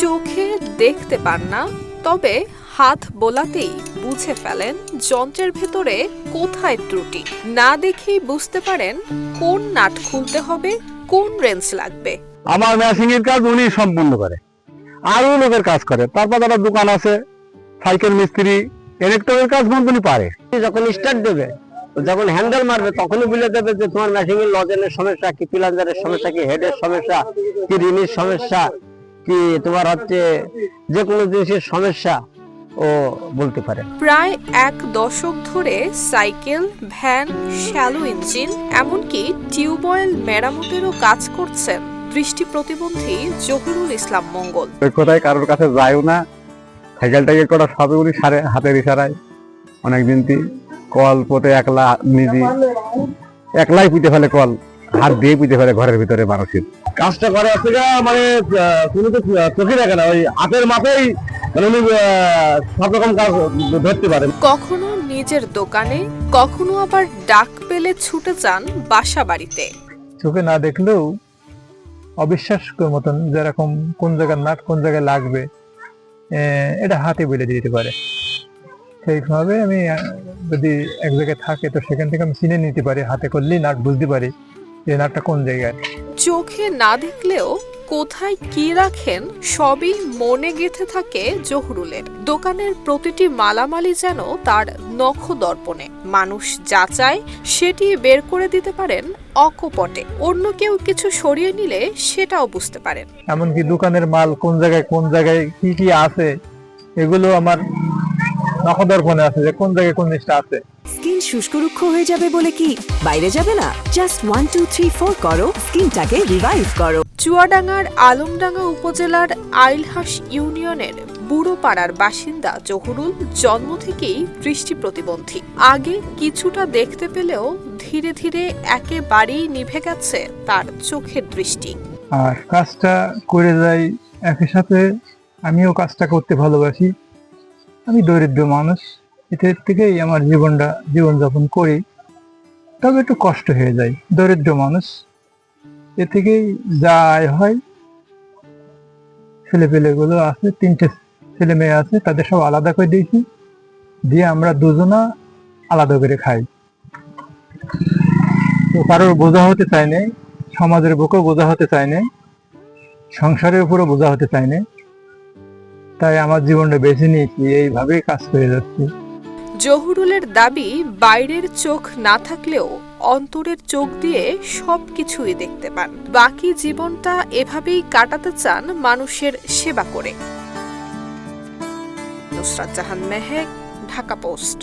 চোখে দেখতে পান না তবে হাত বোলাতেই বুঝে ফেলেন যন্ত্রের ভেতরে কোথায় ত্রুটি। না দেখেই বুঝতে পারেন কোন নাট খুলতে হবে কোন রেঞ্জ লাগবে। আমার মেশিং এর কাজ উনি সম্পূর্ণ করে। আরও লোকের কাজ করে। তারপর একটা দোকান আছে সাইকেল মিস্ত্রি ইলেকট্রিকের কাজ কোম্পানি পারে। যখন স্টার্ট দেবে যখন হ্যান্ডেল মারবে তখনই বলে দেবে যে তোমার মেশিং এর লজেনের সমস্যা কি পিলাঞ্জারের সমস্যা কি হেডের সমস্যা কি রিনির সমস্যা কি তোমার হচ্ছে যে কোনো জিনিসের সমস্যা ও বলতে পারে। প্রায় এক দশক ধরে সাইকেল ভ্যান শ্যালো ইঞ্জিন এমনকি টিউবওয়েল মেরামতেরও কাজ করছেন দৃষ্টি প্রতিবন্ধী জহিরুল ইসলাম মঙ্গল। ওই কোথায় কারোর কাছে যায়ও না সাইকেল টাইকেল করা সবই উনি সারে হাতের ইশারায় অনেক দিন তি কল পোতে একলা নিজে একলাই পিতে ফেলে কল হাত দিয়ে পিতে ফেলে ঘরের ভিতরে মানুষের। কাজটা করে আছে মানে তুমি তো চোখে দেখে না ওই হাতের মাথায় মানে উনি সব রকম কাজ ধরতে পারেন। কখনো নিজের দোকানে কখনো আবার ডাক পেলে ছুটে যান বাসা বাড়িতে। চোখে না দেখলেও অবিশ্বাস্যের মতন যেরকম কোন জায়গায় নাট কোন জায়গায় লাগবে এটা হাতে বলে দিতে পারে। সেইভাবে আমি যদি এক জায়গায় থাকে তো সেখান থেকে আমি চিনে নিতে পারি হাতে করলেই নাট বুঝতে পারি যে নাটটা কোন জায়গায়। চোখে না দেখলেও কোথায় কি রাখেন সবই মনে গেঁথে থাকে জহরুলের। দোকানের প্রতিটি মালামালি যেন তার নখ দর্পণে মানুষ যা চায় সেটি বের করে দিতে পারেন অকপটে। অন্য কেউ কিছু সরিয়ে নিলে সেটাও বুঝতে পারেন। এমনকি দোকানের মাল কোন জায়গায় কোন জায়গায় কি কি আছে, এগুলো আমার নখদর্পণে আছে যে কোন জায়গায় কোন জিনিসটা আছে। স্কিন শুষ্ক রুক্ষ হয়ে যাবে বলে কি? বাইরে যাবে না। Just one two three four করো। স্কিনটাকে রিভাইভ করো। চুয়াডাঙ্গার আলমডাঙ্গা উপজেলার আইলহাস ইউনিয়নের বুড়োপাড়ার বাসিন্দা জহুরুল জন্ম থেকেই দৃষ্টি প্রতিবন্ধী। আগে কিছুটা দেখতে পেলেও ধীরে ধীরে একেবারেই নিভে গেছে তার চোখের দৃষ্টি। আর কাজটা করে যাই একই সাথে আমিও কাজটা করতে ভালোবাসি। আমি দরিদ্র মানুষ। এটার থেকেই আমার জীবনটা জীবনযাপন করি। তবে একটু কষ্ট হয়ে যায়। দরিদ্র মানুষ, এ থেকেই যা আয় হয়। ছেলে পেলেগুলো আছে, তিনটে ছেলে মেয়ে আছে, তাদের সব আলাদা করে দিয়েছি। দিয়ে আমরা দুজনা আলাদা করে খাই। তো কারোর বোঝা হতে চাই না সমাজের বুকেও বোঝা হতে চাই না সংসারের উপরও বোঝা হতে চাই না তাই আমার জীবনটা বেছে নিয়েছি, এইভাবেই কাজ করে যাচ্ছি। জহুরুলের দাবি, বাইরের চোখ না থাকলেও অন্তরের চোখ দিয়ে সব কিছুই দেখতে পান। বাকি জীবনটা এভাবেই কাটাতে চান মানুষের সেবা করে। নুসরাত জাহান মেহেক, ঢাকা পোস্ট।